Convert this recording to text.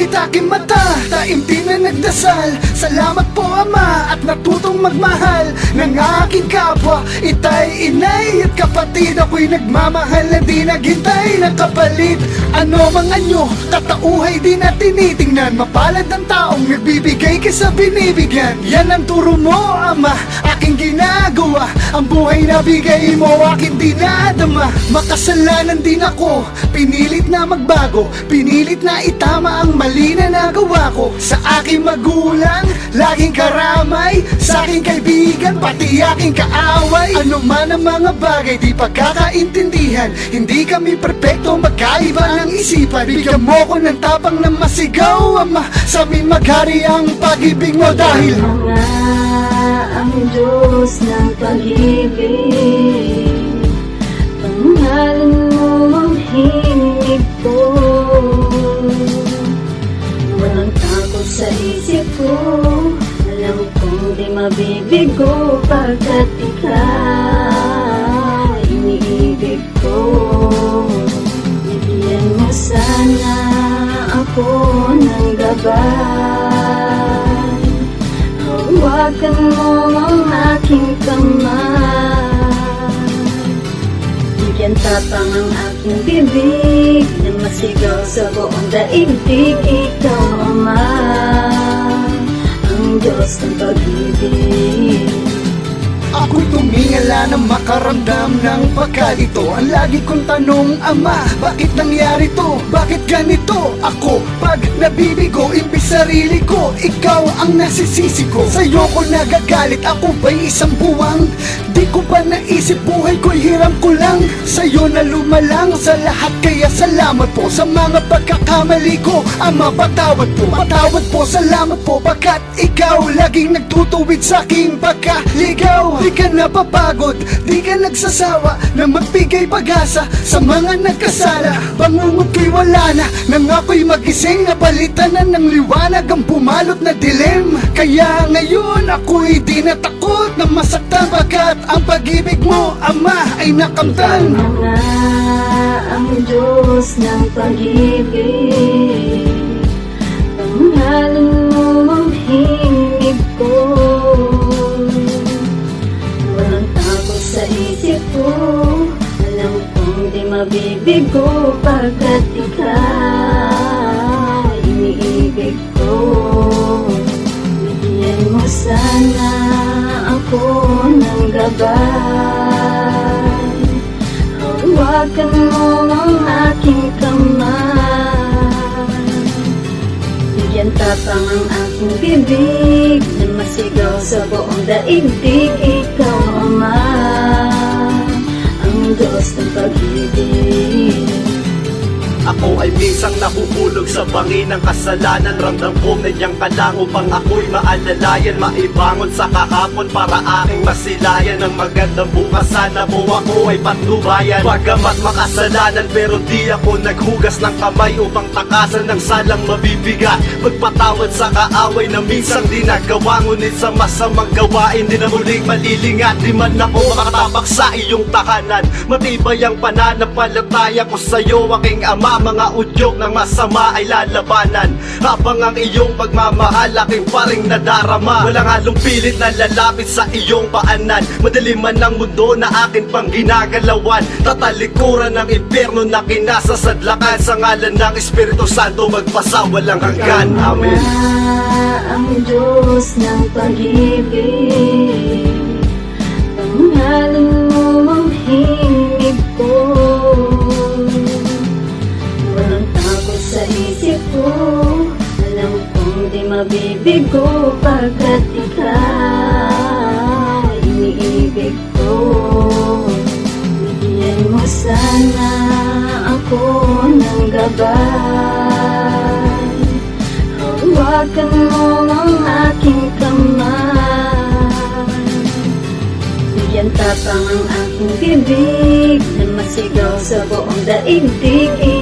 Pikit aking mata, taimtim na nagdasal? Salamat po ama at natutong magmahal. Ng aking kapwa, itay, inay At kapatid ako'y nagmamahal na di naghintay ng kapalit. Ano mga nyo, katauhay di na tinitingnan. Mapalad ng taong nagbibigay kaysa binibigyan. Yan ang turo mo ama, aking ginagawa. Ang buhay na bigay mo, aking dinadama. Makasalanan din ako, pinilit na magbago Pinilit na itama ang mali na nagawa ko Sa aking magulang, laging karamay Sa aking kaibigan, pati aking kaaway. Ano man ang mga bagay, di pagkakaintindihan. Hindi kami perpekto, magkaiba ng isipan. Bigyan mo ko ng tapang na masigaw Ama, sa amin maghari ang pag-ibig mo dahil ang Diyos ng pag-ibig isip ko Alam kong di mabibigo Pagkat ikaw iniibig ko. Bigyan mo sana ako ng gabay. Hawakan mo ang aking kamay. Bigyan tapang ang aking bibig Na masigaw sa buong daigdig. Ikaw, Ama Ang Diyos ng tumingala na makaramdam ng pagkalito. Ang lagi kong tanong, Ama, bakit nangyari to? Bakit ganito? Ako, pag nabibigo, imbis sarili ko Ikaw ang nasisisi ko. Sa'yo ko nagagalit, ako ba'y isang buwang? Di ko pa naisip, buhay ko'y hiram ko lang? Sa'yo na lumalang sa lahat Kaya salamat po. Sa mga pagkakamali ko Ama, patawad po, patawad po, salamat po. Pagkat ikaw laging nagtutuwid sa aking pagkaligaw Di ka napapagod, di ka nagsasawa Na magbigay pag-asa sa mga nagkasala. Bangungot ko'y wala na, nang ako'y magising Napalitan na ng liwanag ang pumalot na dilim. Kaya ngayon ako'y di natakot na masaktan Pagkat ang pag-ibig mo, Ama, ay nakamtan. Ang Diyos ng pag-ibig mabibigo Pagkat ikaw iniibig ko. Bigyan mo sana ako ng gabay. Hawakan mo ang aking kamay. Bigyan tapang ang aking bibig Na masigaw sa buong daigdig Minsang nahuhulog sa bangin ng kasalanan. Ramdam ko medyang ka lang upang ako'y maalalayan. Maibangon sa kahapon para aking masilayan. Ang magandang bukas sana mo ako ay patnubayan Bagamat makasalanan pero di ako naghugas ng kamay Upang takasan ng salang mabibigat. Magpatawad sa kaaway na minsang di nagawa Ngunit sa masamang gawain di na muling malilingat. Di man ako makatapak sa iyong tahanan. Matibay ang pananampalataya ko sa'yo aking ama Mga udyok ng masama ay lalabanan. Habang ang iyong pagmamahal aking paring nadarama. Walang halong pilit na lalapit sa iyong paanan. Madali man ang mundo na akin pang ginagalawan. Tatalikuran ng impyerno na kinasasadlakan Sa ngalan ng Espiritu Santo magpasawalang hanggan. Amen. Ang Diyos ng pag-ibig Pangalan mo ang himig ko mabibigo Pagkat ikaw iniibig ko. Bigyan mo sana ako ng gabay. Hawakan mo ang aking kamay. Bigyan tapang ang aking bibig Na masigaw sa buong daigdig